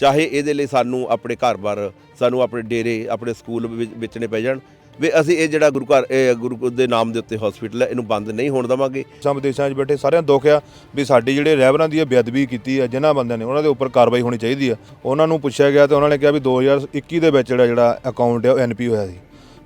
ਚਾਹੇ ਇਹਦੇ ਲਈ ਸਾਨੂੰ ਆਪਣੇ ਘਰ-ਬਾਰ ਸਾਨੂੰ ਆਪਣੇ ਡੇਰੇ, ਆਪਣੇ ਸਕੂਲ ਵਿੱਚ ਵੇਚਣੇ ਪੈ ਜਾਣ। ਵੀ ਅਸੀਂ ਇਹ ਜਿਹੜਾ ਗੁਰੂ ਘਰ, ਇਹ ਗੁਰੂ ਦੇ ਨਾਮ ਦੇ ਉੱਤੇ ਹਸਪੀਟਲ ਹੈ, ਇਹਨੂੰ ਬੰਦ ਨਹੀਂ ਹੋਣ ਦੇਵਾਂਗੇ। ਸਭ ਦੇਸ਼ਾਂ 'ਚ ਬੈਠੇ ਸਾਰਿਆਂ ਦੁੱਖ ਆ ਵੀ ਸਾਡੀ ਜਿਹੜੇ ਰਹਿਬਰਾਂ ਦੀ ਬੇਅਦਬੀ ਕੀਤੀ ਆ, ਜਿਨ੍ਹਾਂ ਬੰਦਿਆਂ ਨੇ ਉਹਨਾਂ ਦੇ ਉੱਪਰ ਕਾਰਵਾਈ ਹੋਣੀ ਚਾਹੀਦੀ ਆ। ਉਹਨਾਂ ਨੂੰ ਪੁੱਛਿਆ ਗਿਆ ਤੇ ਉਹਨਾਂ ਨੇ ਕਿਹਾ ਵੀ 2021 ਦੇ ਵਿੱਚ ਜਿਹੜਾ ਜਿਹੜਾ ਅਕਾਊਂਟ ਹੈ ਉਹ ਐਨਪੀ ਹੋਇਆ ਸੀ।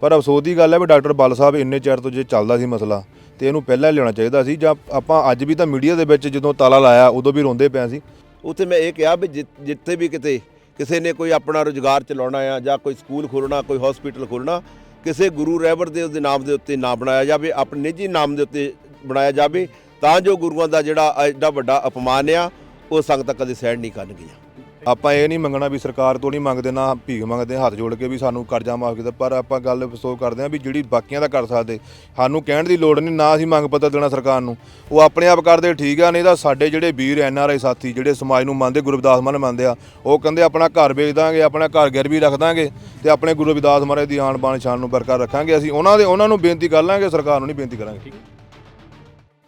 ਪਰ ਅਫਸੋਸ ਦੀ ਗੱਲ ਹੈ ਵੀ ਡਾਕਟਰ ਬਲ ਸਾਹਿਬ ਇੰਨੇ ਚਿਰ ਤੋਂ ਜੇ ਚੱਲਦਾ ਸੀ ਮਸਲਾ, ਤੇ ਇਹਨੂੰ ਪਹਿਲਾਂ ਹੀ ਲਿਆਉਣਾ ਚਾਹੀਦਾ ਸੀ ਜਾਂ ਆਪਾਂ ਅੱਜ ਵੀ ਤਾਂ ਮੀਡੀਆ ਦੇ ਵਿੱਚ ਜਦੋਂ ਤਾਲਾ ਲਾਇਆ, ਉਦੋਂ ਵੀ ਰੋਂਦੇ ਪਏ ਸੀ। ਉੱਥੇ ਮੈਂ ਇਹ ਕਿਹਾ ਵੀ ਜਿ- ਜਿੱਥੇ ਵੀ ਕਿਤੇ ਕਿਸੇ ਨੇ ਕੋਈ ਆਪਣਾ ਰੁਜ਼ਗਾਰ ਚਲਾਉਣਾ ਆ ਜਾਂ ਕੋਈ ਸਕੂਲ ਖੋਲ੍ਹਣਾ, ਕੋਈ ਹਸਪੀਟਲ ਖੋਲ੍ਹਣਾ, ਕਿਸੇ ਗੁਰੂ ਰਹਿਬਰ ਦੇ ਉਹਦੇ ਨਾਮ ਦੇ ਉੱਤੇ ਨਾ ਬਣਾਇਆ ਜਾਵੇ, ਆਪਣੇ ਨਿੱਜੀ ਨਾਮ ਦੇ ਉੱਤੇ ਬਣਾਇਆ ਜਾਵੇ, ਤਾਂ ਜੋ ਗੁਰੂਆਂ ਦਾ ਜਿਹੜਾ ਐਡਾ ਵੱਡਾ ਅਪਮਾਨ ਆ, ਉਹ ਸੰਗਤਾਂ ਕਦੇ ਸਹਿਣ ਨਹੀਂ ਕਰਨਗੀਆਂ। ਆਪਾਂ ਇਹ ਨਹੀਂ ਮੰਗਣਾ ਵੀ ਸਰਕਾਰ ਤੋਂ ਨਹੀਂ ਮੰਗਦੇ ਨਾ ਭੀਖ ਮੰਗਦੇ ਹੱਥ ਜੋੜ ਕੇ ਵੀ ਸਾਨੂੰ ਕਰਜ਼ਾ ਮਾਫ ਕੀਤਾ। ਪਰ ਆਪਾਂ ਗੱਲ ਅਫਸੋਸ ਕਰਦੇ ਹਾਂ ਵੀ ਜਿਹੜੀ ਬਾਕੀਆਂ ਦਾ ਕਰ ਸਕਦੇ ਸਾਨੂੰ ਕਹਿਣ ਦੀ ਲੋੜ ਨਹੀਂ ਨਾ ਅਸੀਂ ਮੰਗ ਪੱਤਰ ਦੇਣਾ ਸਰਕਾਰ ਨੂੰ। ਉਹ ਆਪਣੇ ਆਪ ਕਰਦੇ ਠੀਕ ਆ ਨਹੀਂ ਤਾਂ ਸਾਡੇ ਜਿਹੜੇ ਵੀਰ ਐਨ ਆਰ ਆਈ ਸਾਥੀ ਜਿਹੜੇ ਸਮਾਜ ਨੂੰ ਮੰਨਦੇ ਗੁਰੂ ਰਵਿਦਾਸ ਮਾਨ ਮੰਨਦੇ ਆ ਉਹ ਕਹਿੰਦੇ ਆਪਣਾ ਘਰ ਵੇਚ ਦਾਂਗੇ ਆਪਣਾ ਘਰ ਗਿਰਵੀ ਰੱਖ ਦਾਂਗੇ ਤੇ ਆਪਣੇ ਗੁਰੂ ਰਵਿਦਾਸ ਮਹਾਰਾਜ ਦੀ ਆਣ ਬਾਣ ਸ਼ਾਨ ਨੂੰ ਬਰਕਰਾਰ ਰੱਖਾਂਗੇ ਅਸੀਂ। ਉਹਨਾਂ ਦੇ ਉਹਨਾਂ ਨੂੰ ਬੇਨਤੀ ਕਰ ਲਾਂਗੇ ਸਰਕਾਰ ਨੂੰ ਨਹੀਂ ਬੇਨਤੀ ਕਰਾਂਗੇ।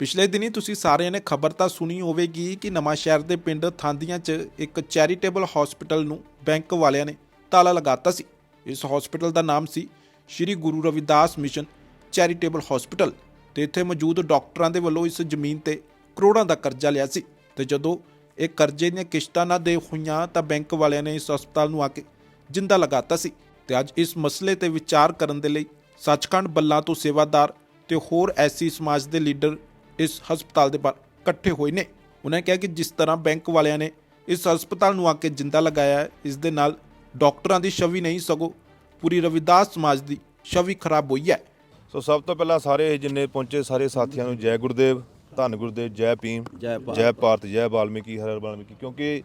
ਪਿਛਲੇ ਦਿਨੀ ਤੁਸੀਂ ਸਾਰਿਆਂ ਨੇ ਖਬਰ ਤਾਂ ਸੁਣੀ ਹੋਵੇਗੀ ਕਿ ਨਵਾਂ ਸ਼ਹਿਰ ਦੇ ਪਿੰਡ ਥਾਂਦੀਆਂ 'ਚ ਇੱਕ ਚੈਰੀਟੇਬਲ ਹਸਪੀਟਲ ਨੂੰ ਬੈਂਕ ਵਾਲਿਆਂ ਨੇ ਤਾਲਾ ਲਗਾਤਾ ਸੀ। ਇਸ ਹਸਪੀਟਲ ਦਾ ਨਾਮ ਸੀ Shri Guru Ravidas mission charitable hospital ਤੇ ਇੱਥੇ ਮੌਜੂਦ ਡਾਕਟਰਾਂ ਦੇ ਵੱਲੋਂ ਇਸ ਜ਼ਮੀਨ ਤੇ ਕਰੋੜਾਂ ਦਾ ਕਰਜ਼ਾ ਲਿਆ ਸੀ ਤੇ ਜਦੋਂ ਇਹ ਕਰਜ਼ੇ ਦੀਆਂ ਕਿਸ਼ਤਾਂ ਨਾ ਦੇ ਹੋਈਆਂ ਤਾਂ ਬੈਂਕ ਵਾਲਿਆਂ ਨੇ ਇਸ ਹਸਪਤਾਲ ਨੂੰ ਆ ਕੇ ਜਿੰਦਾ ਲਗਾਤਾ ਸੀ ਤੇ ਅੱਜ ਇਸ ਮਸਲੇ ਤੇ ਵਿਚਾਰ ਕਰਨ ਦੇ ਲਈ ਸੱਚਖੰਡ ਬੱਲਾ ਤੋਂ ਸੇਵਾਦਾਰ ਤੇ ਹੋਰ ਐਸੀ ਸਮਾਜ ਦੇ ਲੀਡਰ ਇਸ ਹਸਪਤਾਲ ਦੇ ਬਾਹਰ ਇਕੱਠੇ ਹੋਏ ਨੇ ਉਹਨਾਂ ਨੇ ਕਿਹਾ ਕਿ ਜਿਸ ਤਰ੍ਹਾਂ ਬੈਂਕ ਵਾਲਿਆਂ ਨੇ ਇਸ ਹਸਪਤਾਲ ਨੂੰ ਆ ਕੇ ਜਿੰਦਾ ਲਗਾਇਆ ਹੈ ਇਸ ਦੇ ਨਾਲ ਡਾਕਟਰਾਂ ਦੀ ਛਵੀ ਨਹੀਂ ਸਗੋਂ ਪੂਰੀ ਰਵਿਦਾਸ ਸਮਾਜ ਦੀ ਛਵੀ ਖਰਾਬ ਹੋਈ ਹੈ ਸੋ ਸਭ ਤੋਂ ਪਹਿਲਾਂ ਸਾਰੇ ਜਿੰਨੇ ਪਹੁੰਚੇ ਸਾਰੇ ਸਾਥੀਆਂ ਨੂੰ ਜੈ ਗੁਰਦੇਵ ਧੰਨ ਗੁਰਦੇਵ ਜੈ ਭੀਮ ਜੈ ਭਾਰਤ। ਜੈ ਭਾਰਤ ਜੈ ਵਾਲਮੀਕੀ ਹਰ ਹਰ ਵਾਲਮੀਕੀ ਕਿਉਂਕਿ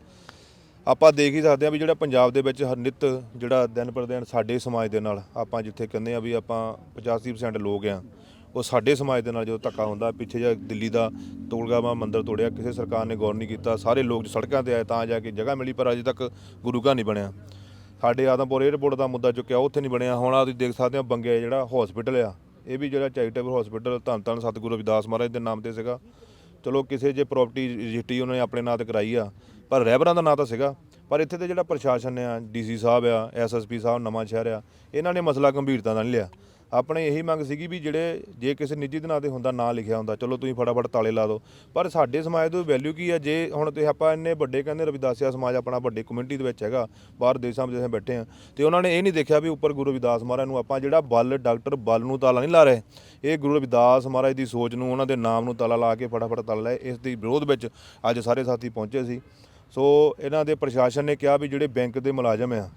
ਆਪਾਂ ਦੇਖ ਹੀ ਸਕਦੇ ਹਾਂ ਵੀ ਜਿਹੜਾ ਪੰਜਾਬ ਦੇ ਵਿੱਚ ਹਰ ਨਿਤ ਜਿਹੜਾ ਦਿਨ ਪਰ ਦਿਨ ਸਾਡੇ ਸਮਾਜ ਦੇ ਨਾਲ ਆਪਾਂ ਜਿੱਥੇ ਕਹਿੰਦੇ ਆ ਵੀ ਆਪਾਂ 85% ਲੋਕ ਆ ਉਹ ਸਾਡੇ ਸਮਾਜ ਦੇ ਨਾਲ ਜਦੋਂ ਧੱਕਾ ਹੁੰਦਾ, ਪਿੱਛੇ ਜਿਹਾ ਦਿੱਲੀ ਦਾ ਤੋਲਗਾਮਾ ਮੰਦਿਰ ਤੋੜਿਆ, ਕਿਸੇ ਸਰਕਾਰ ਨੇ ਗੌਰ ਨਹੀਂ ਕੀਤਾ, ਸਾਰੇ ਲੋਕ ਸੜਕਾਂ ਤੇ ਆਏ ਤਾਂ ਜਾ ਕੇ ਜਗ੍ਹਾ ਮਿਲੀ, ਪਰ ਅਜੇ ਤੱਕ ਗੁਰੂ ਘਰ ਨਹੀਂ ਬਣਿਆ। ਸਾਡੇ ਆਦਮਪੁਰ 에ਅਰਪੋਰਟ ਦਾ ਮੁੱਦਾ ਚੁੱਕਿਆ, ਉੱਥੇ ਨਹੀਂ ਬਣਿਆ। ਹੁਣ ਆ ਤੁਸੀਂ ਦੇਖ ਸਕਦੇ ਹੋ ਬੰਗੇ ਜਿਹੜਾ ਹਸਪੀਟਲ ਆ, ਇਹ ਵੀ ਜਿਹੜਾ ਚੈਰੀਟੇਬਲ ਹਸਪੀਟਲ ਧੰਨ ਧੰਨ ਸਤਿਗੁਰੂ ਰਵਿਦਾਸ ਮਹਾਰਾਜ ਦੇ ਨਾਮ ਤੇ ਸੀਗਾ। ਚਲੋ ਕਿਸੇ ਜੇ ਪ੍ਰਾਪਰਟੀ ਰਜਿਸਟਰੀ ਉਹਨਾਂ ਨੇ ਆਪਣੇ ਨਾਂ ਤੇ ਕਰਾਈ ਆ, ਪਰ ਰਹਿਬਰਾਂ ਦਾ ਨਾਂ ਤਾਂ ਸੀਗਾ। ਪਰ ਇੱਥੇ ਤੇ ਜਿਹੜਾ ਪ੍ਰਸ਼ਾਸਨ ਆ ਡੀਸੀ ਸਾਹਿਬ ਆ ਐਸਐਸਪੀ ਸਾਹਿਬ ਨਵਾਂ ਸ਼ਹਿਰ ਆ, ਇਹਨਾਂ ਨੇ ਮਸਲਾ ਗੰਭੀਰਤਾ ਨਾਲ ਨਹੀਂ ਲਿਆ। ਆਪਣੇ ਇਹੀ ਮੰਗ ਸੀਗੀ ਵੀ ਜਿਹੜੇ ਜੇ ਕਿਸੇ ਨਿੱਜੀ ਦੇ ਨਾਂ ਤੇ ਹੁੰਦਾ, ਨਾਂ ਲਿਖਿਆ ਹੁੰਦਾ, ਚਲੋ ਤੁਸੀਂ ਫਟਾਫਟ ਤਾਲੇ ਲਾ ਦਿਓ। ਪਰ ਸਾਡੇ ਸਮਾਜ ਤੋਂ ਵੈਲਿਊ ਕੀ ਹੈ ਜੇ ਹੁਣ ਤੁਸੀਂ ਆਪਾਂ ਇੰਨੇ ਵੱਡੇ ਕਹਿੰਦੇ ਰਵਿਦਾਸਿਆ ਸਮਾਜ ਆਪਣਾ ਵੱਡੇ ਕਮਿਊਨਿਟੀ ਦੇ ਵਿੱਚ ਹੈਗਾ, ਬਾਹਰ ਦੇਸ਼ਾਂ ਵਿੱਚ ਅਸੀਂ ਬੈਠੇ ਆ ਤੇ ਉਹਨਾਂ ਨੇ ਇਹ ਨਹੀਂ ਦੇਖਿਆ ਵੀ ਉੱਪਰ ਗੁਰੂ ਰਵਿਦਾਸ ਮਹਾਰਾਜ ਨੂੰ ਆਪਾਂ ਜਿਹੜਾ ਬਲ, ਡਾਕਟਰ ਬਲ ਨੂੰ ਤਾਲਾ ਨਹੀਂ ਲਾ ਰਹੇ। ਇਹ ਗੁਰੂ ਰਵਿਦਾਸ ਮਹਾਰਾਜ ਦੀ ਸੋਚ ਨੂੰ, ਉਹਨਾਂ ਦੇ ਨਾਮ ਨੂੰ ਤਾਲਾ ਲਾ ਕੇ ਫਟਾਫਟ ਤਾਲਾ ਲਾਏ ਇਸ ਦੀ ਵਿਰੋਧ ਵਿੱਚ ਅੱਜ ਸਾਰੇ ਸਾਥੀ ਪਹੁੰਚੇ ਸੀ। ਸੋ ਇਹਨਾਂ ਦੇ ਪ੍ਰਸ਼ਾਸਨ ਨੇ ਕਿਹਾ ਵੀ ਜਿਹੜੇ ਬੈਂਕ ਦੇ ਮੁਲਾਜ਼ਮ ਆ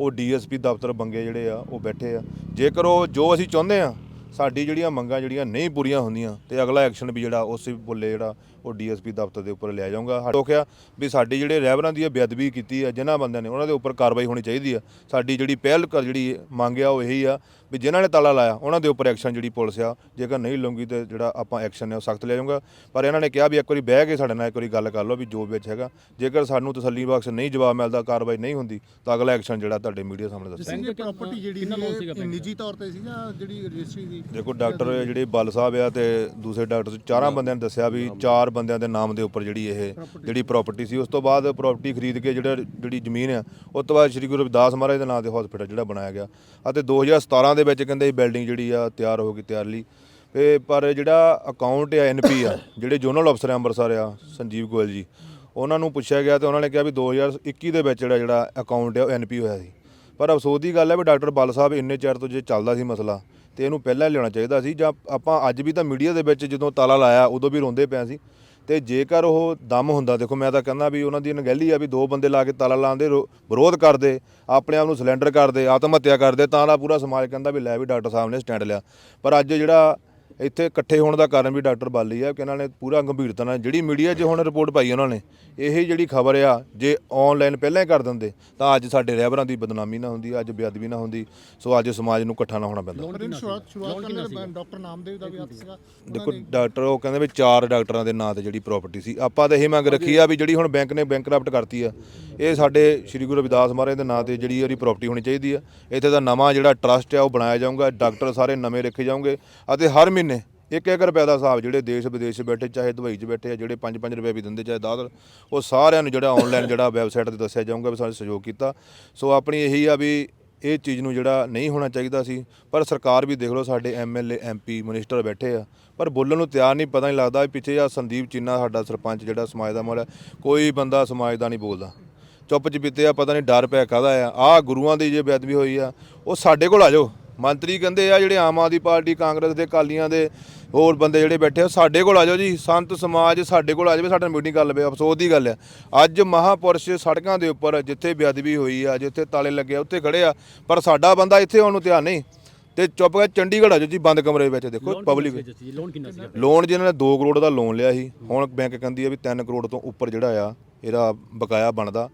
ਉਹ ਡੀਐਸਪੀ ਦਫ਼ਤਰ ਬੰਗੇ ਜਿਹੜੇ ਆ, ਉਹ ਬੈਠੇ ਆ। ਜੇਕਰ ਉਹ ਜੋ ਅਸੀਂ ਚਾਹੁੰਦੇ ਆ, ਸਾਡੀ ਜਿਹੜੀਆਂ ਮੰਗਾਂ ਜਿਹੜੀਆਂ ਨਹੀਂ ਪੂਰੀਆਂ ਹੁੰਦੀਆਂ, ਤੇ ਅਗਲਾ ਐਕਸ਼ਨ ਵੀ ਜਿਹੜਾ ਉਸੇ ਬੁੱਲੇ ਜਿਹੜਾ ਉਹ ਡੀਐਸਪੀ ਦਫ਼ਤਰ ਦੇ ਉੱਪਰ ਲਿਆ ਜਾਊਗਾ। ਕਿਹਾ ਵੀ ਸਾਡੀ ਜਿਹੜੇ ਰਹਿਬਰਾਂ ਦੀ ਇਹ ਬੇਅਦਬੀ ਕੀਤੀ ਹੈ ਜਿਨ੍ਹਾਂ ਬੰਦਿਆਂ ਨੇ ਉਹਨਾਂ ਦੇ ਉੱਪਰ ਕਾਰਵਾਈ ਹੋਣੀ ਚਾਹੀਦੀ ਆ ਸਾਡੀ ਜਿਹੜੀ ਪਹਿਲ ਕਰ ਜਿਹੜੀ ਮੰਗ ਆ ਉਹ ਇਹੀ ਆ ਵੀ ਜਿਨ੍ਹਾਂ ਨੇ ਤਾਲਾ ਲਾਇਆ ਉਹਨਾਂ ਦੇ ਉੱਪਰ ਐਕਸ਼ਨ ਜਿਹੜੀ ਪੁਲਿਸ ਆ ਜੇਕਰ ਨਹੀਂ ਲਊਗੀ ਤੇ ਜਿਹੜਾ ਆਪਾਂ ਐਕਸ਼ਨ ਹੈ ਉਹ ਸਖਤ ਲਿਆ ਜਾਊਗਾ। ਪਰ ਇਹਨਾਂ ਨੇ ਕਿਹਾ ਵੀ ਇੱਕ ਵਾਰੀ ਬਹਿ ਕੇ ਸਾਡੇ ਨਾਲ ਇੱਕ ਵਾਰੀ ਗੱਲ ਕਰ ਲਓ ਵੀ ਜੋ ਵਿੱਚ ਹੈਗਾ। ਜੇਕਰ ਸਾਨੂੰ ਤਸੱਲੀ ਬਖਸ਼ ਨਹੀਂ ਜਵਾਬ ਮਿਲਦਾ ਕਾਰਵਾਈ ਨਹੀਂ ਹੁੰਦੀ ਤਾਂ ਅਗਲਾ ਐਕਸ਼ਨ ਜਿਹੜਾ ਤੁਹਾਡੇ ਮੀਡੀਆ ਸਾਹਮਣੇ ਦੱਸਾਂਗੇ ਸਿੰਘ ਪ੍ਰਾਪਰਟੀ ਜਿਹੜੀ ਸੀ ਇਹ ਨਿੱਜੀ ਤੌਰ ਤੇ ਸੀ ਜਾਂ ਜਿਹੜੀ ਰਜਿਸਟਰੀ ਸੀ? ਦੇਖੋ ਡਾਕਟਰ ਜਿਹੜੇ ਬਲ ਸਾਹਿਬ ਆ ਤੇ ਦੂਸਰੇ ਡਾਕਟਰ ਚਾਰਾਂ ਬੰਦਿਆਂ ਨੇ ਦੱਸਿਆ ਵੀ ਚਾਰ ਬੰਦਿਆਂ ਦੇ ਨਾਮ ਦੇ ਉੱਪਰ ਜਿਹੜੀ ਇਹ ਜਿਹੜੀ ਪ੍ਰਾਪਰਟੀ ਸੀ, ਉਸ ਤੋਂ ਬਾਅਦ ਪ੍ਰਾਪਰਟੀ ਖਰੀਦ ਕੇ ਜਿਹੜਾ ਜਿਹੜੀ ਜ਼ਮੀਨ ਆ, ਉਸ ਤੋਂ ਬਾਅਦ ਸ੍ਰੀ ਗੁਰੂ ਰਵਿਦਾਸ ਮਹਾਰਾਜ ਦੇ ਨਾਂ ਤੇ ਹਸਪੀਟਲ ਜਿਹੜਾ ਬਣਾਇਆ ਗਿਆ। ਅਤੇ 2017 ਦੇ ਵਿੱਚ ਕਹਿੰਦੇ ਇਹ ਬਿਲਡਿੰਗ ਜਿਹੜੀ ਆ, ਤਿਆਰ ਹੋ ਗਈ, ਤਿਆਰ ਲਈ। ਤੇ ਪਰ ਜਿਹੜਾ ਅਕਾਊਂਟ ਆ ਐਨਪੀ ਆ, ਜਿਹੜੇ ਜੋਨਲ ਅਫਸਰ ਆ ਅੰਮ੍ਰਿਤਸਰ ਆ, ਸੰਜੀਵ ਗੋਇਲ ਜੀ, ਉਹਨਾਂ ਨੂੰ ਪੁੱਛਿਆ ਗਿਆ ਤੇ ਉਹਨਾਂ ਨੇ ਕਿਹਾ ਵੀ 2021 ਦੇ ਵਿੱਚ ਜਿਹੜਾ ਜਿਹੜਾ ਅਕਾਊਂਟ ਆ, ਉਹ ਐਨਪੀ ਹੋਇਆ ਸੀ। ਪਰ ਅਫਸੋਸ ਦੀ ਗੱਲ ਹੈ ਵੀ ਡਾਕਟਰ ਬਲ ਸਾਹਿਬ ਇੰਨੇ ਚਿਰ ਤੋਂ ਜੇ ਚੱਲਦਾ ਸੀ ਮਸਲਾ ਤੇ ਇਹਨੂੰ ਪਹਿਲਾਂ ਹੀ ਲਿਆਉਣਾ ਚਾਹੀਦਾ ਸੀ ਜਾਂ ਆਪਾਂ ਅੱਜ ਵੀ ਤਾਂ ਮੀਡੀਆ ਦੇ ਵਿੱਚ ਜਦੋਂ ਤਾਲਾ ਲਾਇਆ, ਉਦੋਂ ਵੀ ਰੋਂਦੇ ਪਿਆ ਸੀ। ਤੇ ਜੇਕਰ ਉਹ ਦਮ ਹੁੰਦਾ, ਦੇਖੋ ਮੈਂ ਤਾਂ ਕਹਿੰਦਾ ਵੀ ਉਹਨਾਂ ਦੀ ਅਣਗਹਿਲੀ ਆ ਵੀ ਦੋ ਬੰਦੇ ਲਾ ਕੇ ਤਾਲਾ ਲਾਉਂਦੇ ਰੋ- ਵਿਰੋਧ ਕਰਦੇ, ਆਪਣੇ ਆਪ ਨੂੰ ਸਿਲੰਡਰ ਕਰਦੇ, ਆਤਮ ਹੱਤਿਆ ਕਰਦੇ, ਤਾਂ ਦਾ ਪੂਰਾ ਸਮਾਜ ਕਹਿੰਦਾ ਵੀ ਲੈ ਵੀ ਡਾਕਟਰ ਸਾਹਿਬ ਨੇ ਸਟੈਂਡ ਲਿਆ। ਪਰ ਅੱਜ ਜਿਹੜਾ ਇੱਥੇ ਇਕੱਠੇ ਹੋਣ ਦਾ ਕਾਰਨ ਵੀ ਡਾਕਟਰ ਬਾਲੀ ਆ ਕਿ ਇਹਨਾਂ ਨੇ ਪੂਰਾ ਗੰਭੀਰਤਾ ਨਾਲ ਜਿਹੜੀ ਮੀਡੀਆ 'ਚ ਹੁਣ ਰਿਪੋਰਟ ਪਾਈ ਉਹਨਾਂ ਨੇ ਇਹ ਜਿਹੜੀ ਖਬਰ ਆ ਜੇ ਆਨਲਾਈਨ ਪਹਿਲਾਂ ਹੀ ਕਰ ਦਿੰਦੇ ਤਾਂ ਅੱਜ ਸਾਡੇ ਰਹਿਬਰਾਂ ਦੀ ਬਦਨਾਮੀ ਨਾ ਹੁੰਦੀ ਅੱਜ ਬੇਅਦਬੀ ਨਾ ਹੁੰਦੀ ਸੋ ਅੱਜ ਸਮਾਜ ਨੂੰ ਇਕੱਠਾ ਨਾ ਹੋਣਾ ਪੈਂਦਾ। ਸ਼ੁਰੂਆਤ ਸ਼ੁਰੂਆਤ ਕਰਨ ਡਾਕਟਰ ਨਾਮਦੇਵ ਦਾ ਵੀ ਹੱਥ ਸੀਗਾ। ਦੇਖੋ ਡਾਕਟਰ ਉਹ ਕਹਿੰਦੇ ਵੀ ਚਾਰ ਡਾਕਟਰਾਂ ਦੇ ਨਾਂ ਤੇ ਜਿਹੜੀ ਪ੍ਰਾਪਰਟੀ ਸੀ ਆਪਾਂ ਤਾਂ ਇਹ ਮੰਗ ਰੱਖੀ ਆ ਵੀ ਜਿਹੜੀ ਹੁਣ ਬੈਂਕ ਨੇ ਬੈਂਕਰਪਟ ਕਰਤੀ ਆ ਇਹ ਸਾਡੇ ਸ੍ਰੀ ਗੁਰੂ ਰਵਿਦਾਸ ਮਹਾਰਾਜ ਦੇ ਨਾਂ ਤੇ ਜਿਹੜੀ ਉਹਦੀ ਪ੍ਰਾਪਰਟੀ ਹੋਣੀ ਚਾਹੀਦੀ ਆ। ਇੱਥੇ ਦਾ ਨਵਾਂ ਜਿਹੜਾ ਟਰਸਟ ਆ ਉਹ ਬਣਾਇਆ ਜਾਊਗਾ ਡਾਕਟਰ ਸਾਰੇ ਨਵੇਂ ਰੱਖੇ ਜਾਣਗੇ ਅਤੇ ਹਰ ਮਹੀਨੇ ਇੱਕ ਇੱਕ ਰੁਪਏ ਦਾ ਹਿਸਾਬ ਜਿਹੜੇ ਦੇਸ਼ ਵਿਦੇਸ਼ 'ਚ ਬੈਠੇ, ਚਾਹੇ ਦੁਬਈ 'ਚ ਬੈਠੇ ਆ, ਜਿਹੜੇ 5-5 ਰੁਪਏ ਵੀ ਦਿੰਦੇ, ਚਾਹੇ 10 ਉਹ ਸਾਰਿਆਂ ਨੂੰ ਜਿਹੜਾ ਆਨਲਾਈਨ ਜਿਹੜਾ ਵੈਬਸਾਈਟ ਤੇ ਦੱਸਿਆ ਜਾਊਗਾ ਵੀ ਸਾਨੂੰ ਸਹਿਯੋਗ ਕੀਤਾ। ਸੋ ਆਪਣੀ ਇਹੀ ਆ ਵੀ ਇਹ ਚੀਜ਼ ਨੂੰ ਜਿਹੜਾ ਨਹੀਂ ਹੋਣਾ ਚਾਹੀਦਾ ਸੀ, ਪਰ ਸਰਕਾਰ ਵੀ ਦੇਖ ਲਓ ਸਾਡੇ ਐਮਐਲਏ ਐਮਪੀ ਮਿਨਿਸਟਰ ਬੈਠੇ ਆ, ਪਰ ਬੋਲਣ ਨੂੰ ਤਿਆਰ ਨਹੀਂ, ਪਤਾ ਨਹੀਂ ਲੱਗਦਾ ਪਿੱਛੇ ਆ ਸੰਦੀਪ ਚੀਨਾ ਸਾਡਾ ਸਰਪੰਚ ਜਿਹੜਾ ਸਮਾਜ ਦਾ ਮੋੜ, ਕੋਈ ਬੰਦਾ ਸਮਾਜ ਦਾ ਨਹੀਂ ਬੋਲਦਾ। ਚੁੱਪ ਚਪੀਤੇ ਆ, ਪਤਾ ਨਹੀਂ ਡਰ ਪਿਆ ਕਾਹਦਾ ਆ। ਆ ਗੁਰੂਆਂ ਦੀ ਜੇ ਬੇਅਦਬੀ ਹੋਈ ਆ, ਉਹ ਸਾਡੇ ਕੋਲ ਆ ਜਾਓ। ਮੰਤਰੀ ਕਹਿੰਦੇ ਆ ਜਿਹੜੇ ਆਮ ਆਦਮੀ ਪਾਰਟੀ ਕਾਂਗਰਸ ਦੇ ਕਾਲੀਆਂ ਦੇ ਹੋਰ ਬੰਦੇ ਜਿਹੜੇ ਬੈਠੇ ਆ ਸਾਡੇ ਕੋਲ ਆ ਜਾਓ ਜੀ। ਸੰਤ ਸਮਾਜ ਸਾਡੇ ਕੋਲ ਆ ਜਾਵੇ ਸਾਡੇ ਨਾਲ ਮੀਟਿੰਗ ਕਰ ਲਵੇ ਅਫਸੋਸ ਦੀ ਗੱਲ ਆ। ਅੱਜ ਮਹਾਪੁਰਸ਼ ਸੜਕਾਂ ਦੇ ਉੱਪਰ ਜਿੱਥੇ ਬੇਅਦਬੀ ਹੋਈ ਆ ਜਿੱਥੇ ਤਾਲੇ ਲੱਗੇ ਆ ਉੱਥੇ ਖੜੇ ਆ। ਪਰ ਸਾਡਾ ਬੰਦਾ ਇੱਥੇ ਆਉਣ ਨੂੰ ਤਿਆਰ ਨਹੀਂ। ਤੇ ਚੁੱਪ ਕਰਕੇ ਚੰਡੀਗੜ੍ਹ ਆ ਜਾਓ ਜੀ ਬੰਦ ਕਮਰੇ ਵਿੱਚ ਦੇਖੋ ਪਬਲਿਕ ਲੋਨ ਕਿੰਨਾ ਲੋਨ ਜਿਹਨਾਂ ਨੇ 2 ਕਰੋੜ ਦਾ ਲੋਨ ਲਿਆ ਸੀ ਹੁਣ ਬੈਂਕ ਕਹਿੰਦੀ ਆ ਵੀ 3 ਕਰੋੜ ਤੋਂ ਉੱਪਰ ਜਿਹੜਾ ਆ ਇਹਦਾ ਬਕਾਇਆ ਬਣਦਾ।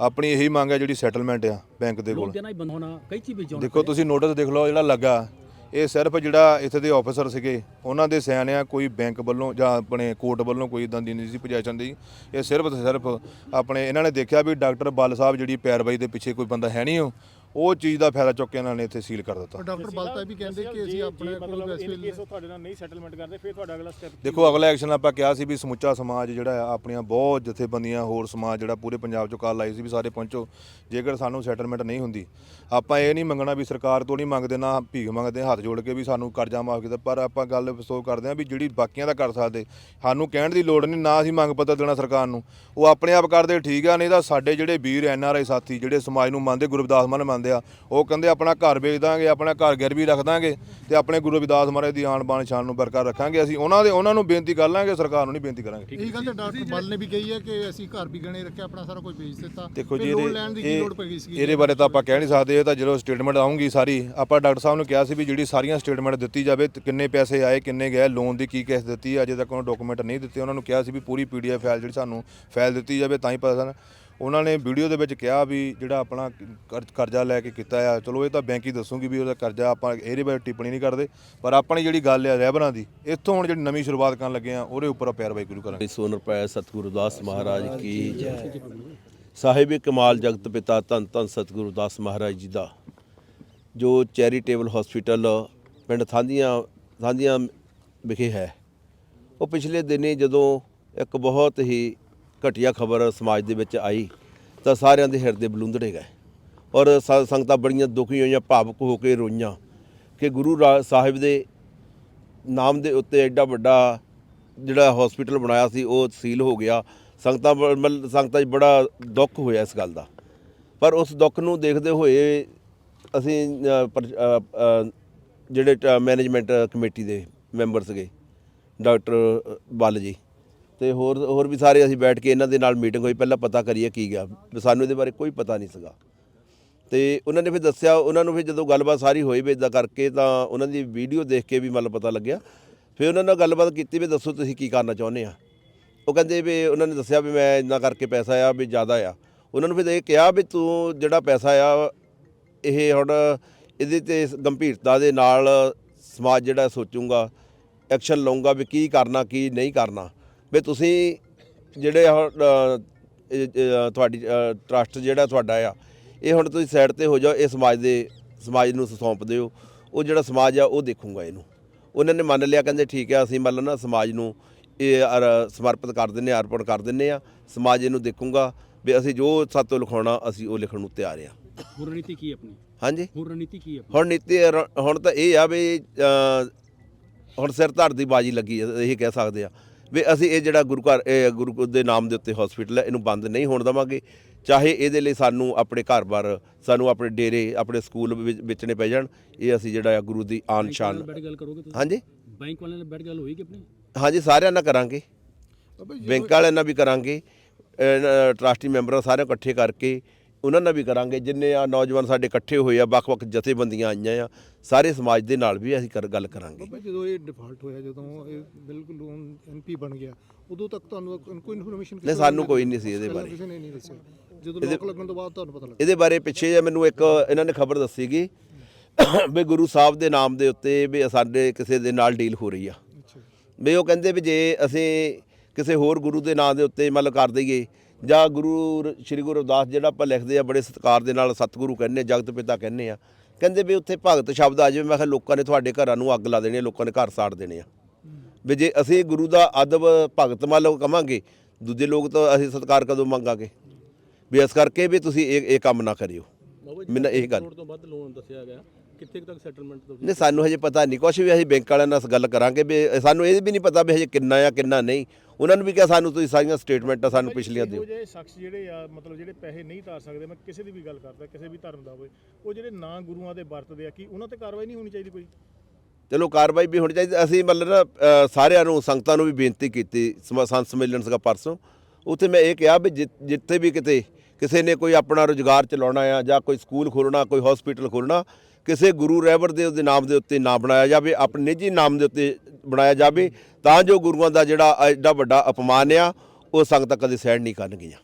ਆਪਣੀ ਇਹੀ ਮੰਗ ਹੈ ਜਿਹੜੀ ਸੈਟਲਮੈਂਟ ਆ ਬੈਂਕ ਦੇ ਕੋਲ। ਲੋਨ ਦੇਣਾ ਹੀ ਬੰਦ ਹੋਣਾ ਕਈ ਚੀਜ਼ ਵਿੱਚ ਦੇਖੋ ਤੁਸੀਂ ਨੋਟਿਸ ਦੇਖ ਲਓ ਜਿਹੜਾ ਲੱਗਾ ਇਹ ਸਿਰਫ ਜਿਹੜਾ ਇੱਥੇ ਦੇ ਆਫੀਸਰ ਸੀਗੇ ਉਹਨਾਂ ਦੇ ਸਿਆਣ ਆ ਕੋਈ ਬੈਂਕ ਵੱਲੋਂ ਜਾਂ ਆਪਣੇ ਕੋਰਟ ਵੱਲੋਂ ਕੋਈ ਇਦਾਂ ਦੀ ਨਹੀਂ ਸੀ ਪੋਜੀਸ਼ਨ ਦੀ। ਇਹ ਸਿਰਫ ਤੇ ਸਿਰਫ ਆਪਣੇ ਇਹਨਾਂ ਨੇ ਦੇਖਿਆ ਵੀ ਡਾਕਟਰ ਬੱਲ ਸਾਹਿਬ ਜਿਹੜੀ ਪੈਰਵਾਈ ਦੇ ਪਿੱਛੇ ਕੋਈ ਬੰਦਾ ਹੈ ਨਹੀਂ ਉਹ। ਉਹ ਚੀਜ਼ ਦਾ ਫਾਇਦਾ ਚੁੱਕ ਕੇ ਇਹਨਾਂ ਨੇ ਇੱਥੇ ਸੀਲ ਕਰ ਦਿੱਤਾ। ਡਾਕਟਰ ਬਲਤਾ ਵੀ ਕਹਿੰਦੇ ਕਿ ਅਸੀਂ ਆਪਣੇ ਕੋਲ ਇਸ ਵੇਲੇ ਤੁਹਾਡੇ ਨਾਲ ਨਹੀਂ ਸੈਟਲਮੈਂਟ ਕਰਦੇ ਫਿਰ ਤੁਹਾਡਾ ਅਗਲਾ ਸਟੈਪ ਦੇਖੋ ਅਗਲਾ ਐਕਸ਼ਨ ਆਪਾਂ ਕਿਹਾ ਸੀ ਵੀ ਸਮੁੱਚਾ ਸਮਾਜ ਜਿਹੜਾ ਆ ਆਪਣੀਆਂ ਬਹੁਤ ਜਥੇਬੰਦੀਆਂ ਹੋਰ ਸਮਾਜ ਜਿਹੜਾ ਪੂਰੇ ਪੰਜਾਬ ਚੋਂ ਕਾਲ ਲਾਈ ਸੀ ਵੀ ਸਾਰੇ ਪਹੁੰਚੋ। ਜੇਕਰ ਸਾਨੂੰ ਸੈਟਲਮੈਂਟ ਨਹੀਂ ਹੁੰਦੀ ਆਪਾਂ ਇਹ ਨਹੀਂ ਮੰਗਣਾ ਵੀ ਸਰਕਾਰ ਤੋਂ ਨਹੀਂ ਮੰਗਦੇ ਨਾ ਭੀਖ ਮੰਗਦੇ ਹੱਥ ਜੋੜ ਕੇ ਵੀ ਸਾਨੂੰ ਕਰਜ਼ਾ ਮਾਫ ਕੀਤਾ। ਪਰ ਆਪਾਂ ਗੱਲ ਅਫਸੋਸ ਕਰਦੇ ਹਾਂ ਵੀ ਜਿਹੜੀ ਬਾਕੀਆਂ ਦਾ ਕਰ ਸਕਦੇ ਸਾਨੂੰ ਕਹਿਣ ਦੀ ਲੋੜ ਨਹੀਂ ਨਾ ਅਸੀਂ ਮੰਗ ਪੱਤਰ ਦੇਣਾ ਸਰਕਾਰ ਨੂੰ। ਉਹ ਆਪਣੇ ਆਪ ਕਰਦੇ ਠੀਕ ਆ ਨਹੀਂ ਤਾਂ ਸਾਡੇ ਜਿਹੜੇ ਵੀਰ ਐਨ ਆਰ ਆਈ ਸਾਥੀ ਜਿਹੜੇ ਸਮਾਜ ਨੂੰ ਮੰਨਦੇ ਗੁਰਬਦਾਸ ਮਾਨ ਮੰਨਦੇ ਆ। ਉਹ ਕਹਿੰਦੇ ਆਪਣਾ ਘਰ ਵੇਚ ਦਾਂਗੇ ਆਪਣਾ ਘਰ ਗਿਰਵੀ ਰੱਖ ਦਾਂਗੇ ਤੇ ਆਪਣੇ ਗੁਰੂ ਰਵਿਦਾਸ ਮਹਾਰਾਜ ਦੀ ਆਣ ਬਾਣ ਸ਼ਾਨ ਨੂੰ ਬਰਕਰਾਰ ਰੱਖਾਂਗੇ ਅਸੀਂ। ਉਹਨਾਂ ਦੇ ਉਹਨਾਂ ਨੂੰ ਬੇਨਤੀ ਕਰ ਲਾਂਗੇ ਸਰਕਾਰ ਨੂੰ ਨਹੀਂ ਬੇਨਤੀ ਕਰਾਂਗੇ। ਇਹ ਗੱਲ ਤੇ ਡਾਕਟਰ ਬਲ ਨੇ ਵੀ ਕਹੀ ਹੈ ਕਿ ਅਸੀਂ ਘਰ ਵੀ ਗਣੇ ਰੱਖਿਆ ਆਪਣਾ ਸਾਰਾ ਕੁਝ ਵੇਚ ਦਿੱਤਾ। ਦੇਖੋ ਜੀ ਇਹਦੇ- ਲੈਣ ਦੀ ਕੀ ਇਹ ਲੋੜ ਪੈ ਗਈ ਸੀ ਇਹਦੇ ਬਾਰੇ ਤਾਂ ਆਪਾਂ ਕਹਿ ਨਹੀਂ ਸਕਦੇ ਇਹ ਤਾਂ ਜਦੋਂ ਸਟੇਟਮੈਂਟ ਆਉਂਗੀ ਸਾਰੀ। ਆਪਾਂ ਡਾਕਟਰ ਸਾਹਿਬ ਨੂੰ ਕਿਹਾ ਸੀ ਵੀ ਜਿਹੜੀ ਸਾਰੀਆਂ ਸਟੇਟਮੈਂਟ ਦਿੱਤੀ ਜਾਵੇ ਕਿੰਨੇ ਪੈਸੇ ਆਏ ਕਿੰਨੇ ਗਏ ਲੋਨ ਦੀ ਕੀ ਕਿਸ਼ਤ ਦਿੱਤੀ ਅਜੇ ਤੱਕ ਉਹਨਾਂ ਡਾਕੂਮੈਂਟ ਨਹੀਂ ਦਿੱਤੇ। ਉਹਨਾਂ ਨੂੰ ਕਿਹਾ ਸੀ ਵੀ ਪੂਰੀ ਪੀਡੀਐਫ ਫਾਈਲ ਜਿਹੜੀ ਸਾਨੂੰ ਫਾਈਲ ਦਿੱਤੀ ਜਾਵੇ ਤਾਂ ਹੀ ਪਤਾ ਸਾਨੂੰ ਉਹਨਾਂ ਨੇ ਵੀਡੀਓ ਦੇ ਵਿੱਚ ਕਿਹਾ ਵੀ ਜਿਹੜਾ ਆਪਣਾ ਕਰ- ਕਰਜ਼ਾ ਲੈ ਕੇ ਕੀਤਾ ਆ, ਚਲੋ ਇਹ ਤਾਂ ਬੈਂਕ ਹੀ ਦੱਸੂਗੀ ਵੀ ਉਹਦਾ ਕਰਜ਼ਾ ਆਪਾਂ ਇਹਦੇ ਬਾਰੇ ਟਿੱਪਣੀ ਨਹੀਂ ਕਰਦੇ, ਪਰ ਆਪਣੀ ਜਿਹੜੀ ਗੱਲ ਆ ਰਹਿਬਰਾਂ ਦੀ, ਇੱਥੋਂ ਹੁਣ ਜਿਹੜੀ ਨਵੀਂ ਸ਼ੁਰੂਆਤ ਕਰਨ ਲੱਗੇ ਆ, ਉਹਦੇ ਉੱਪਰ ਪੈਰਵਾਈ ਸ਼ੁਰੂ ਕਰਾਂਗੇ। ਸੋਨ ਰੁਪਏ, ਸਤਿਗੁਰੂ ਦਾਸ ਮਹਾਰਾਜ ਕੀ ਜੈ। ਸਾਹਿਬ ਕਮਾਲ ਜਗਤ ਪਿਤਾ ਧੰਨ ਧੰਨ ਸਤਿਗੁਰੂ ਦਾਸ ਮਹਾਰਾਜ ਜੀ ਦਾ, ਜੋ ਚੈਰੀਟੇਬਲ ਹਸਪੀਟਲ ਪਿੰਡ ਥਾਂਦੀਆਂ ਥਾਂਦੀਆਂ ਵਿਖੇ ਹੈ। ਉਹ ਪਿਛਲੇ ਦਿਨੀ ਜਦੋਂ ਇੱਕ ਬਹੁਤ ਹੀ ਘਟੀਆ ਖਬਰ ਸਮਾਜ ਦੇ ਵਿੱਚ ਆਈ ਤਾਂ ਸਾਰਿਆਂ ਦੇ ਹਿਰਦੇ ਬਲੂੰਦੜੇ ਗਏ। ਔਰ ਸ- ਸੰਗਤਾਂ ਬੜੀਆਂ ਦੁਖੀ ਹੋਈਆਂ ਭਾਵੁਕ ਹੋ ਕੇ ਰੋਈਆਂ ਕਿ ਗੁਰੂ ਰਾ- ਸਾਹਿਬ ਦੇ ਨਾਮ ਦੇ ਉੱਤੇ ਐਡਾ ਵੱਡਾ ਜਿਹੜਾ ਹਸਪੀਟਲ ਬਣਾਇਆ ਸੀ ਉਹ ਸੀਲ ਹੋ ਗਿਆ। ਸੰਗਤਾਂ ਬ- ਮਤਲਬ ਸੰਗਤਾਂ 'ਚ ਬੜਾ ਦੁੱਖ ਹੋਇਆ ਇਸ ਗੱਲ ਦਾ। ਪਰ ਉਸ ਦੁੱਖ ਨੂੰ ਦੇਖਦੇ ਹੋਏ ਅਸੀਂ ਅ, ਪਰ- ਜਿਹੜੇ ਮੈਨੇਜਮੈਂਟ ਕਮੇਟੀ ਦੇ ਮੈਂਬਰ ਸੀਗੇ ਡਾਕਟਰ ਬੱਲ ਜੀ। ਤੇ ਹੋਰ ਹੋਰ ਵੀ ਸਾਰੇ ਅਸੀਂ ਬੈਠ ਕੇ ਇਹਨਾਂ ਦੇ ਨਾਲ ਮੀਟਿੰਗ ਹੋਈ, ਪਹਿਲਾਂ ਪਤਾ ਕਰੀਏ ਕੀ ਗਿਆ। ਵੀ ਸਾਨੂੰ ਇਹਦੇ ਬਾਰੇ ਕੋਈ ਪਤਾ ਨਹੀਂ ਸੀਗਾ। ਤੇ ਉਹਨਾਂ ਨੇ ਫਿਰ ਦੱਸਿਆ, ਉਹਨਾਂ ਨੂੰ ਫਿਰ ਜਦੋਂ ਗੱਲਬਾਤ ਸਾਰੀ ਹੋਈ ਵੀ ਇਦਾਂ ਕਰਕੇ ਤਾਂ ਉਹਨਾਂ ਦੀ ਵੀਡੀਓ ਦੇਖ ਕੇ ਵੀ ਮਤਲਬ ਪਤਾ ਲੱਗਿਆ। ਫਿਰ ਉਹਨਾਂ ਨਾਲ ਗੱਲਬਾਤ ਕੀਤੀ ਵੀ ਦੱਸੋ ਤੁਸੀਂ ਕੀ ਕਰਨਾ ਚਾਹੁੰਦੇ ਆ। ਉਹ ਕਹਿੰਦੇ ਵੀ ਉਹਨਾਂ ਨੇ ਦੱਸਿਆ ਵੀ ਮੈਂ ਇੰਨਾ ਕਰਕੇ ਪੈਸਾ ਆ, ਵੀ ਜ਼ਿਆਦਾ ਆ। ਉਹਨਾਂ ਨੂੰ ਫਿਰ ਇਹ ਕਿਹਾ ਵੀ ਤੂੰ ਜਿਹੜਾ ਪੈਸਾ ਆ, ਇਹ ਹੁਣ ਇਹਦੇ ਤੇ ਗੰਭੀਰਤਾ ਦੇ ਨਾਲ ਸਮਾਜ ਜਿਹੜਾ ਸੋਚੂਗਾ ਐਕਸ਼ਨ ਲਊਗਾ ਵੀ ਕੀ ਕਰਨਾ, ਕੀ ਨਹੀਂ ਕਰਨਾ। ਵੀ ਤੁਸੀਂ ਜਿਹੜੇ ਤੁਹਾਡੀ ਟਰਸਟ ਜਿਹੜਾ ਤੁਹਾਡਾ ਆ ਇਹ ਹੁਣ ਤੁਸੀਂ ਸਾਈਡ ਤੇ ਹੋ ਜਾਓ ਇਹ ਸਮਾਜ ਦੇ ਸਮਾਜ ਨੂੰ ਸੌਂਪ ਦਿਓ। ਉਹ ਜਿਹੜਾ ਸਮਾਜ ਆ ਉਹ ਦੇਖੂਗਾ ਇਹਨੂੰ। ਉਹਨਾਂ ਨੇ ਮੰਨ ਲਿਆ ਕਹਿੰਦੇ ਠੀਕ ਆ ਅਸੀਂ ਮੰਨ ਲਓ ਨਾ ਸਮਾਜ ਨੂੰ ਇਹ ਸਮਰਪਿਤ ਕਰ ਦਿੰਨੇ ਆ ਅਰਪਣ ਕਰ ਦਿੰਨੇ ਆ ਸਮਾਜ ਇਹਨੂੰ ਦੇਖੂਗਾ ਵੀ ਅਸੀਂ ਜੋ ਸਾਤੋਂ ਲਿਖਾਉਣਾ ਅਸੀਂ ਉਹ ਲਿਖਣ ਨੂੰ ਤਿਆਰ ਆ ਹੁਣ ਰਣਨੀਤੀ ਕੀ ਆਪਣੀ? ਹਾਂਜੀ? ਹੁਣ ਰਣਨੀਤੀ ਕੀ ਹੈ ਹੁਣ ਨੀਤੀ ਹੁਣ ਤਾਂ ਇਹ ਆ ਵੀ ਹੁਣ ਸਿਰ ਧੜ ਦੀ ਬਾਜੀ ਲੱਗੀ ਇਹ ਕਹਿ ਸਕਦੇ ਆ। ਵੀ ਅਸੀਂ ਇਹ ਜਿਹੜਾ ਗੁਰੂ ਘਰ ਇਹ ਗੁਰੂ ਦੇ ਨਾਮ ਦੇ ਉੱਤੇ ਹਸਪੀਟਲ ਹੈ ਇਹਨੂੰ ਬੰਦ ਨਹੀਂ ਹੋਣ ਦੇਵਾਂਗੇ। ਚਾਹੇ ਇਹਦੇ ਲਈ ਸਾਨੂੰ ਆਪਣੇ ਘਰ-ਬਾਰ ਸਾਨੂੰ ਆਪਣੇ ਡੇਰੇ ਆਪਣੇ ਸਕੂਲ ਵਿੱਚ- ਵੇਚਣੇ ਪੈ ਜਾਣ ਇਹ ਅਸੀਂ ਜਿਹੜਾ ਆ ਗੁਰੂ ਦੀ ਆਨ ਸ਼ਾਨ। ਹਾਂਜੀ। ਬੈਂਕ ਵਾਲਿਆਂ ਨਾਲ ਬੈਠ ਗੱਲ ਹੋਈ ਕਿ ਆਪਣੀ? ਹਾਂਜੀ ਸਾਰਿਆਂ ਨਾਲ ਕਰਾਂਗੇ। ਬੈਂਕ ਵਾਲਿਆਂ ਨਾਲ ਵੀ ਕਰਾਂਗੇ। ਟਰਸਟੀ ਮੈਂਬਰਾਂ ਸਾਰੇ ਇਕੱਠੇ ਕਰਕੇ ਉਹਨਾਂ ਨਾਲ ਵੀ ਕਰਾਂਗੇ ਜਿੰਨੇ ਆ ਨੌਜਵਾਨ ਸਾਡੇ ਇਕੱਠੇ ਹੋਏ ਆ ਵੱਖ-ਵੱਖ ਜਥੇਬੰਦੀਆਂ ਆਈਆਂ ਆ ਸਾਰੇ ਸਮਾਜ ਦੇ ਨਾਲ ਵੀ ਅਸੀਂ ਕਰ- ਗੱਲ ਕਰਾਂਗੇ। ਬਾਬਾ ਜਦੋਂ ਇਹ ਡਿਫਾਲਟ ਹੋਇਆ ਜਦੋਂ ਇਹ ਬਿਲਕੁਲ ਐਮਪੀ ਬਣ ਗਿਆ ਉਦੋਂ ਤੱਕ ਤੁਹਾਨੂੰ ਕੋਈ ਇਨਫੋਰਮੇਸ਼ਨ ਨਹੀਂ ਸਾਨੂੰ ਕੋਈ ਨਹੀਂ ਸੀ ਇਹਦੇ ਬਾਰੇ। ਕਿਸੇ ਨੇ ਨਹੀਂ ਦੱਸਿਆ। ਜਦੋਂ ਲੋਕ ਲੱਗਣ ਤੋਂ ਬਾਅਦ ਤੁਹਾਨੂੰ ਪਤਾ ਲੱਗਾ ਇਹਦੇ ਬਾਰੇ ਪਿੱਛੇ ਜੇ ਮੈਨੂੰ ਇੱਕ ਇਹਨਾਂ ਨੇ ਖਬਰ ਦੱਸੀਗੀ ਵੀ ਗੁਰੂ ਸਾਹਿਬ ਦੇ ਨਾਮ ਦੇ ਉੱਤੇ ਵੀ ਸਾਡੇ ਕਿਸੇ ਦੇ ਨਾਲ ਡੀਲ ਹੋ ਰਹੀ ਆ। ਅੱਛਾ। ਵੀ ਉਹ ਕਹਿੰਦੇ ਵੀ ਜੇ ਅਸੀਂ ਕਿਸੇ ਹੋਰ ਗੁਰੂ ਦੇ ਨਾਮ ਦੇ ਉੱਤੇ ਮਤਲਬ ਕਰ ਦਈਏ ਜਾਂ ਗੁਰੂ ਸ਼੍ਰੀ ਗੁਰੂ ਰਵਿਦਾਸ ਜਿਹੜਾ ਆਪਾਂ ਲਿਖਦੇ ਆ, ਬੜੇ ਸਤਿਕਾਰ ਦੇ ਨਾਲ ਸਤਿਗੁਰੂ ਕਹਿੰਦੇ ਜਗਤ ਪਿਤਾ ਕਹਿੰਦੇ ਆ। ਕਹਿੰਦੇ ਵੀ ਉੱਥੇ ਭਗਤ ਸ਼ਬਦ ਆ ਜਾਵੇ, ਮੈਂ ਕਿਹਾ ਲੋਕਾਂ ਨੇ ਤੁਹਾਡੇ ਘਰਾਂ ਨੂੰ ਅੱਗ ਲਾ ਦੇਣੀ ਆ, ਲੋਕਾਂ ਨੇ ਘਰ ਸਾੜ ਦੇਣੇ ਆ। ਵੀ ਜੇ ਅਸੀਂ ਗੁਰੂ ਦਾ ਅਦਬ ਭਗਤ ਮੰਨ ਲਓ ਕਵਾਂਗੇ, ਦੂਜੇ ਲੋਕ ਤਾਂ ਅਸੀਂ ਸਤਿਕਾਰ ਕਦੋਂ ਮੰਗਾਂਗੇ? ਵੀ ਇਸ ਕਰਕੇ ਵੀ ਤੁਸੀਂ ਇਹ ਇਹ ਕੰਮ ਨਾ ਕਰਿਓ। ਮੈਨੂੰ ਇਹ ਗੱਲ ਕਰੋੜ ਤੋਂ ਵੱਧ ਲੋਨ ਦੱਸਿਆ ਗਿਆ। ਕਿੱਥੇ ਕੁ ਤੱਕ ਸੈਟਲਮੈਂਟ ਤੁਸੀਂ ਨਹੀਂ ਸਾਨੂੰ ਹਜੇ ਪਤਾ ਨਹੀਂ ਕੁਛ ਵੀ ਅਸੀਂ ਬੈਂਕ ਵਾਲਿਆਂ ਨਾਲ ਗੱਲ ਕਰਾਂਗੇ ਵੀ ਸਾਨੂੰ ਇਹ ਵੀ ਨਹੀਂ ਪਤਾ ਵੀ ਹਜੇ ਕਿੰਨਾ ਆ ਕਿੰਨਾ ਨਹੀਂ। ਉਹਨਾਂ ਨੂੰ ਵੀ ਕਿਹਾ ਸਾਨੂੰ ਤੁਸੀਂ ਸਾਰੀਆਂ ਸਟੇਟਮੈਂਟਾਂ ਸਾਨੂੰ ਪਿਛਲੀਆਂ ਦਿਓ। ਜਿਹੜੇ ਸ਼ਖਸ ਜਿਹੜੇ ਆ ਮਤਲਬ ਜਿਹੜੇ ਪੈਸੇ ਨਹੀਂ ਤਾਰ ਸਕਦੇ ਮੈਂ ਕਿਸੇ ਦੀ ਵੀ ਗੱਲ ਕਰਦਾ ਕਿਸੇ ਵੀ ਧਰਮ ਦਾ ਹੋਵੇ ਉਹ ਜਿਹੜੇ ਨਾ ਗੁਰੂਆਂ ਦੇ ਵਰਤਦੇ ਆ ਕੀ ਉਹਨਾਂ ਤੇ ਕਾਰਵਾਈ ਨਹੀਂ ਹੋਣੀ ਚਾਹੀਦੀ ਕੋਈ? ਚਲੋ ਕਾਰਵਾਈ ਵੀ ਹੋਣੀ ਚਾਹੀਦੀ। ਅਸੀਂ ਮਤਲਬ ਨਾ ਸਾਰਿਆਂ ਨੂੰ ਸੰਗਤਾਂ ਨੂੰ ਵੀ ਬੇਨਤੀ ਕੀਤੀ ਸੰਤ ਸੰਮੇਲਨ ਸੀਗਾ ਪਰਸੋਂ। ਉੱਥੇ ਮੈਂ ਇਹ ਕਿਹਾ ਵੀ ਜਿੱਥੇ ਵੀ ਕਿਤੇ ਕਿਸੇ ਨੇ ਕੋਈ ਆਪਣਾ ਰੁਜ਼ਗਾਰ ਚਲਾਉਣਾ ਆ ਜਾਂ ਕੋਈ ਸਕੂਲ ਖੋਲ੍ਹਣਾ, ਕੋਈ ਹਸਪੀਟਲ ਖੋਲ੍ਹਣਾ, ਕਿਸੇ ਗੁਰੂ ਰਹਿਬਰ ਦੇ ਉਹਦੇ ਨਾਮ ਦੇ ਉੱਤੇ ਨਾ ਬਣਾਇਆ ਜਾਵੇ ਆਪਣੇ ਨਿੱਜੀ ਨਾਮ ਦੇ ਉੱਤੇ ਬਣਾਇਆ ਜਾਵੇ, ਤਾਂ ਜੋ ਗੁਰੂਆਂ ਦਾ ਜਿਹੜਾ ਐਡਾ ਵੱਡਾ ਅਪਮਾਨ ਆ, ਉਹ ਸੰਗਤਾਂ ਕਦੇ ਸਹਿਣ ਨਹੀਂ ਕਰਨਗੀਆਂ।